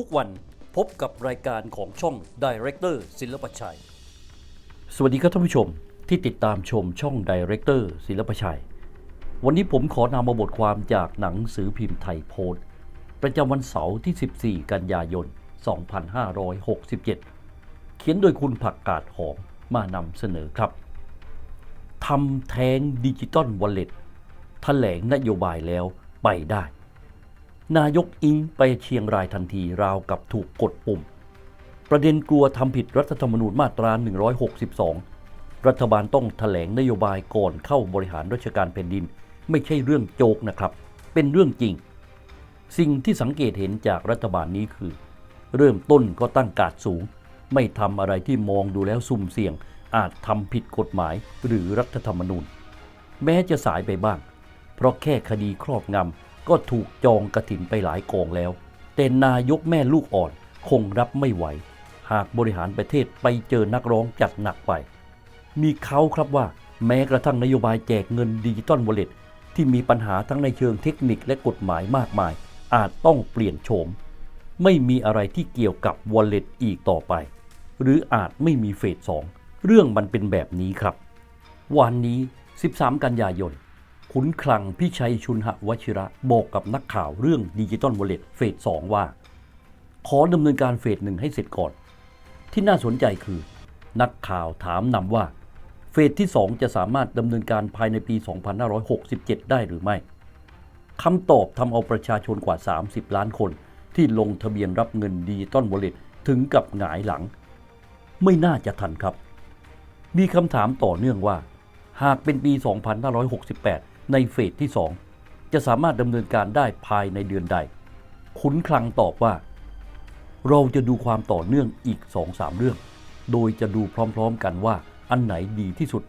ทุกวันพบกับรายการของช่อง Director ศิลปชัย สวัสดีครับท่านผู้ชมที่ติดตามชมช่อง Director ศิลปชัย วันนี้ผมขอนำมาบทความจากหนังสือพิมพ์ไทยโพสต์ประจำวันเสาร์ที่ 14 กันยายน 2567 เขียนโดยคุณผักกาดหอมมานำเสนอครับทำแท้งดิจิตอลวอลเล็ตแถลงนโยบายแล้วไปได้ นายกอิงไปเชียงรายทันทีราวกับถูกกดปุ่ม ประเด็นกลัวทำผิดรัฐธรรมนูญมาตรา 162 รัฐบาลต้องแถลงนโยบายก่อนเข้าบริหารราชการแผ่นดิน ไม่ใช่เรื่องโจกนะครับ เป็นเรื่องจริง สิ่งที่สังเกตเห็นจากรัฐบาลนี้คือ เริ่มต้นก็ตั้งการดสูง ไม่ทำอะไรที่มองดูแล้วสุ่มเสี่ยง อาจทำผิดกฎหมายหรือรัฐธรรมนูญ แม้จะสายไปบ้าง เพราะแค่คดีครอบงำ ก็ถูกจองกระถินไปหลายกองแล้ว แต่นายกแม่ลูกอ่อนคงรับไม่ไหว หากบริหารประเทศไปเจอนักร้องจัดหนักไป มีเขาครับว่าแม้กระทั่งนโยบายแจกเงินดิจิตอลวอลเล็ตที่มีปัญหาทั้งในเชิงเทคนิคและกฎหมายมากมาย อาจต้องเปลี่ยนโฉม ไม่มีอะไรที่เกี่ยวกับวอลเล็ตอีกต่อไป หรืออาจไม่มีเฟสสองเรื่องมันเป็นแบบนี้ครับ วันนี้ 13 กันยายน ขุนคลังพิชัยชุนหวชิระบอกกับนักข่าวเรื่องดิจิตอลวอลเล็ตเฟสสองว่า ขอดำเนินการเฟสหนึ่งให้เสร็จก่อน ที่น่าสนใจคือ นักข่าวถามนำว่า เฟสที่ 2 จะสามารถดำเนินการภายในปี 2567 ได้หรือไม่คำตอบทำเอาประชาชนกว่า 30 ล้านคน ที่ลงทะเบียนรับเงินดิจิตอลวอลเล็ตถึงกับหงายหลัง ไม่น่าจะทันครับ มีคำถามต่อเนื่องว่า หากเป็นปี 2568 ในเฟสที่ 2 จะสามารถดำเนินการได้ภายในเดือนใด ขุนคลังตอบว่า เราจะดูความต่อเนื่องอีก 2-3 เรื่อง โดยจะดูพร้อมๆกันว่าอันไหนดีที่สุด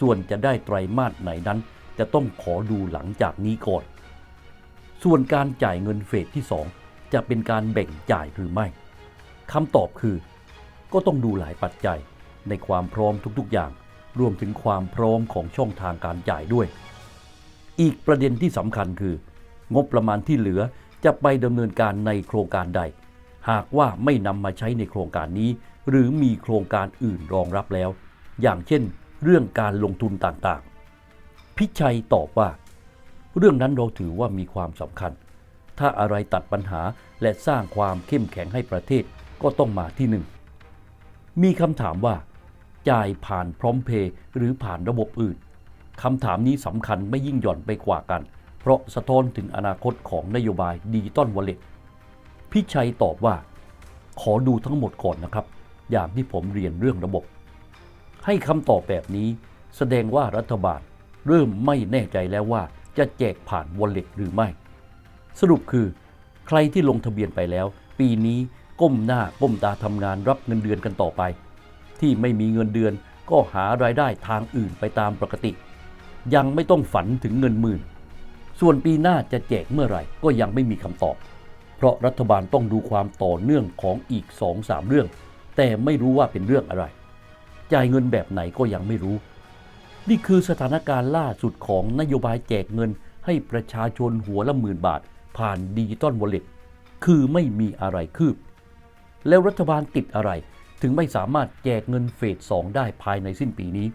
ส่วนจะได้ไตรมาสไหนนั้น จะต้องขอดูหลังจากนี้ก่อน ส่วนการจ่ายเงินเฟสที่ 2 จะเป็นการแบ่งจ่ายหรือไม่คำตอบคือ ก็ต้องดูหลายปัจจัยในความพร้อมทุกๆอย่าง รวมถึงความพร้อมของช่องทางการจ่ายด้วย อีกประเด็นที่สำคัญคือ งบประมาณที่เหลือจะไปดำเนินการในโครงการใด หากว่าไม่นำมาใช้ในโครงการนี้ หรือมีโครงการอื่นรองรับแล้ว อย่างเช่น เรื่องการลงทุนต่างๆ พิชัยตอบว่า เรื่องนั้นเราถือว่ามีความสำคัญ ถ้าอะไรตัดปัญหาและสร้างความเข้มแข็งให้ประเทศก็ต้องมาที่หนึ่งมีคำถามว่า จ่ายผ่านพร้อมเพย์หรือผ่านระบบอื่น คำถามนี้สำคัญไม่ยิ่งหย่อนไปกว่ากัน เพราะสะท้อนถึงอนาคตของนโยบายดิจิตอลวอลเล็ตพิชัยตอบว่า ขอดูทั้งหมดก่อนนะครับ อย่างที่ผมเรียนเรื่องระบบ ให้คำตอบแบบนี้ แสดงว่ารัฐบาลเริ่มไม่แน่ใจแล้วว่าจะแจกผ่านวอลเล็ตหรือไม่ สรุปคือ ใครที่ลงทะเบียนไปแล้ว ปีนี้ก้มหน้าก้มตาทำงานรับเงินเดือนกันต่อไป ที่ไม่มีเงินเดือนก็หารายได้ทางอื่นไปตามปกติ ยังไม่ต้องฝันถึงเงินหมื่น ส่วนปีหน้าจะแจกเมื่อไหร่ก็ยังไม่มีคำตอบ เพราะรัฐบาลต้องดูความต่อเนื่องของอีก2-3เรื่อง แต่ไม่รู้ว่าเป็นเรื่องอะไร จ่ายเงินแบบไหนก็ยังไม่รู้ นี่คือสถานการณ์ล่าสุดของนโยบายแจกเงินให้ประชาชนหัวละหมื่นบาท ผ่านดิจิตอลวอลเล็ตคือไม่มีอะไรคืบ แล้วรัฐบาลติดอะไรถึงไม่สามารถแจกเงินเฟสสองได้ภายในสิ้นปีนี้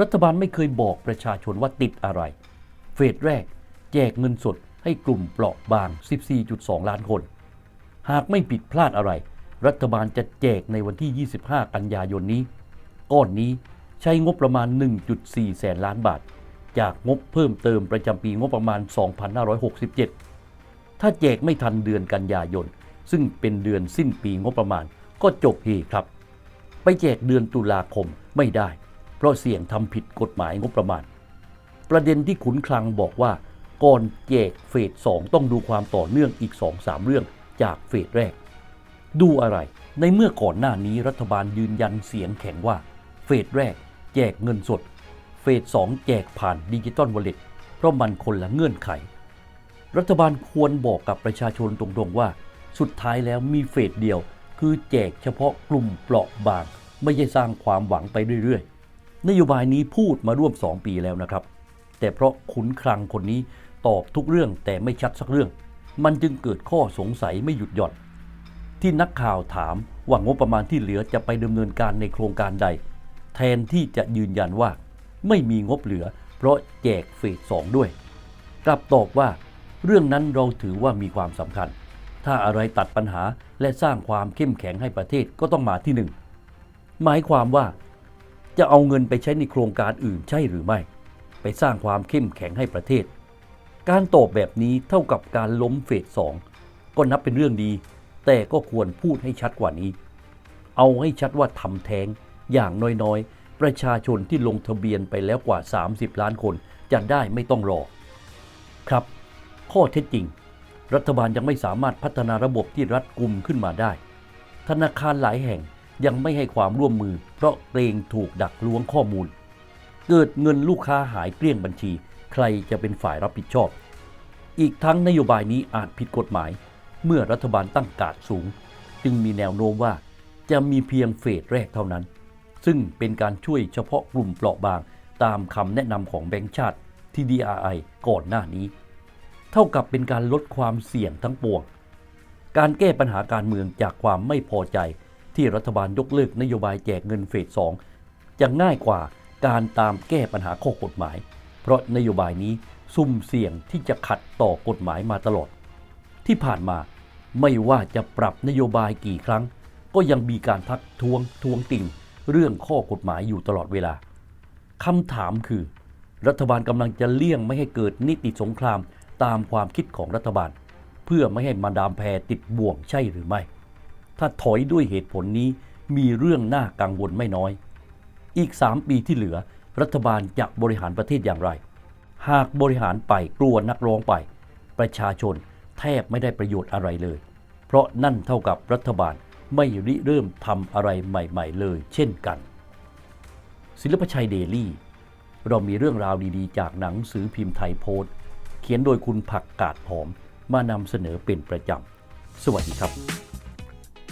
รัฐบาลไม่เคยบอกประชาชนว่าติดอะไร เฟสแรก แจกเงินสดให้กลุ่มเปราะบาง 14.2 ล้านคน หากไม่ผิดพลาดอะไร รัฐบาลจะแจกในวันที่ 25 กันยายนนี้ ก้อนนี้ใช้งบประมาณ 1.4 แสนล้านบาท จากงบเพิ่มเติมประจำปีงบประมาณ 2567 ถ้าแจกไม่ทันเดือนกันยายน ซึ่งเป็นเดือนสิ้นปีงบประมาณก็จบเฮครับ ไปแจกเดือนตุลาคมไม่ได้ เพราะเสี่ยงทำผิดกฎหมายงบประมาณ ประเด็นที่ขุนคลังบอกว่า ก่อนแจกเฟสสองต้องดูความต่อเนื่องอีก 2-3 เรื่องจากเฟสแรก ดูอะไร ในเมื่อก่อนหน้านี้รัฐบาลยืนยันเสียงแข็งว่า เฟสแรก แจกเงินสด เฟสสองแจกผ่านดิจิตอลวอลเล็ตเพราะมันคนละเงื่อนไข รัฐบาลควรบอกกับประชาชนตรงๆว่า สุดท้ายแล้วมีเฟสเดียว คือแจกเฉพาะกลุ่มเปราะบาง ไม่ใช่สร้างความหวังไปเรื่อยๆ นโยบายนี้พูดมาร่วม 2 ปีแล้วนะครับ แต่เพราะขุนคลังคนนี้ตอบทุกเรื่องแต่ไม่ชัดสักเรื่อง มันจึงเกิดข้อสงสัยไม่หยุดหย่อน ที่นักข่าวถามว่างบประมาณที่เหลือจะไปดำเนินการในโครงการใด แทนที่จะยืนยันว่า ไม่มีงบเหลือ เพราะแจกเฟสสองด้วย กลับตอบว่า เรื่องนั้นเราถือว่ามีความสำคัญ ถ้าอะไรตัดปัญหาและสร้างความเข้มแข็งให้ประเทศก็ต้องมาที่หนึ่งหมายความว่า จะเอาเงินไปใช้ในโครงการอื่นใช่หรือไม่ ไปสร้างความเข้มแข็งให้ประเทศ การตอบแบบนี้เท่ากับการล้มเฟสสองก็นับเป็นเรื่องดี แต่ก็ควรพูดให้ชัดกว่านี้ เอาให้ชัดว่าทำแท้งอย่างน้อยๆ ประชาชนที่ลงทะเบียนไปแล้วกว่า 30 ล้านคนจะได้ไม่ต้องรอ ครับ ข้อเท็จจริง รัฐบาลยังไม่สามารถพัฒนาระบบที่รัดกุมขึ้นมาได้ ธนาคารหลายแห่ง ยังไม่ให้ความร่วมมือ เพราะเกรงถูกดักล้วงข้อมูล เกิดเงินลูกค้าหายเกลี้ยงบัญชี ใครจะเป็นฝ่ายรับผิดชอบ อีกทั้งนโยบายนี้อาจผิดกฎหมาย เมื่อรัฐบาลตั้งกาดสูง จึงมีแนวโน้มว่าจะมีเพียงเฟสแรกเท่านั้น ซึ่งเป็นการช่วยเฉพาะกลุ่มเปราะบาง ตามคำแนะนำของแบงก์ชาติที่ DRI ก่อนหน้านี้ เท่ากับเป็นการลดความเสี่ยงทั้งปวงการแก้ปัญหาการเมืองจากความไม่พอใจ ที่รัฐบาลยกเลิกนโยบายแจกเงินเฟสสองจะง่ายกว่าการตามแก้ปัญหาข้อกฎหมาย เพราะนโยบายนี้ซุ่มเสี่ยงที่จะขัดต่อกฎหมายมาตลอด ที่ผ่านมาไม่ว่าจะปรับนโยบายกี่ครั้ง ก็ยังมีการทักท้วงทวงติ่ง เรื่องข้อกฎหมายอยู่ตลอดเวลาคำถามคือ รัฐบาลกำลังจะเลี่ยงไม่ให้เกิดนิติสงครามตามความคิดของรัฐบาล เพื่อไม่ให้มาดามแพรติดบ่วงใช่หรือไม่ ถ้าถอยด้วยเหตุผลนี้มีเรื่องน่ากังวลไม่น้อย อีก 3 ปีที่เหลือ รัฐบาลจะบริหารประเทศอย่างไร หากบริหารไปกลัวนักร้องไป ประชาชนแทบไม่ได้ประโยชน์อะไรเลย เพราะนั่นเท่ากับรัฐบาลไม่ริเริ่มทำอะไรใหม่ ๆ เลย เช่นกัน ศิลปชัยเดลี่ เรามีเรื่องราวดีๆ จากหนังสือพิมพ์ไทยโพสต์ เขียนโดยคุณผักกาดผอมมานำเสนอเป็นประจำ สวัสดีครับ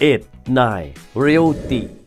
789 Realty